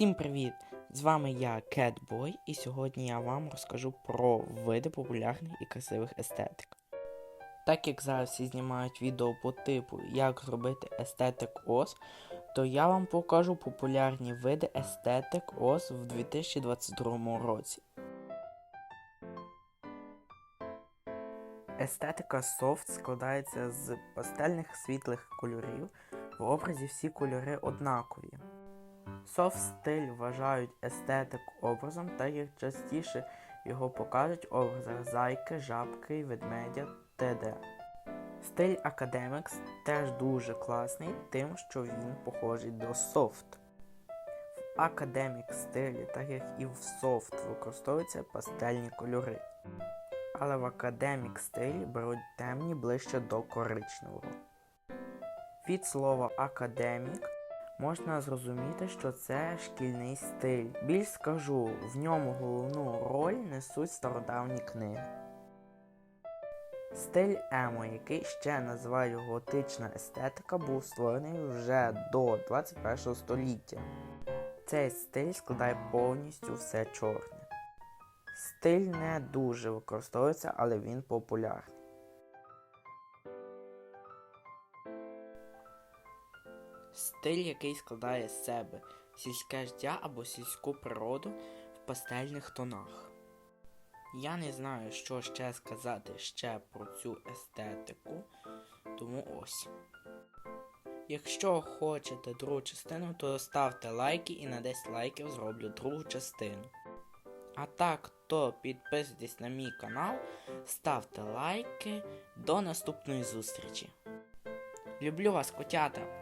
Всім привіт! З вами я Кетбой, і сьогодні я вам розкажу про види популярних і красивих естетик. Так як зараз всі знімають відео по типу як зробити естетик ос, то я вам покажу популярні види естетик ос в 2022 році. Естетика софт складається з пастельних світлих кольорів. В образі всі кольори однакові. Софт стиль вважають естетик образом, так як частіше його покажуть в образах зайки, жабки, ведмедя т.д. Стиль Academics теж дуже класний, тим, що він похожий до софт. В академік стилі, так як і в софт, використовуються пастельні кольори. Але в академік стилі беруть темні ближче до коричневого. Від слова академік можна зрозуміти, що це шкільний стиль. Більш скажу, в ньому головну роль несуть стародавні книги. Стиль емо, який ще називають готична естетика, був створений вже до 21 століття. Цей стиль складає повністю все чорне. Стиль не дуже використовується, але він популярний. Стиль, який складає з себе сільське життя або сільську природу в пастельних тонах. Я не знаю, що ще сказати ще про цю естетику, тому ось. Якщо хочете другу частину, то ставте лайки і на 10 лайків зроблю другу частину. А так, то підписуйтесь на мій канал, ставте лайки. До наступної зустрічі. Люблю вас, котята!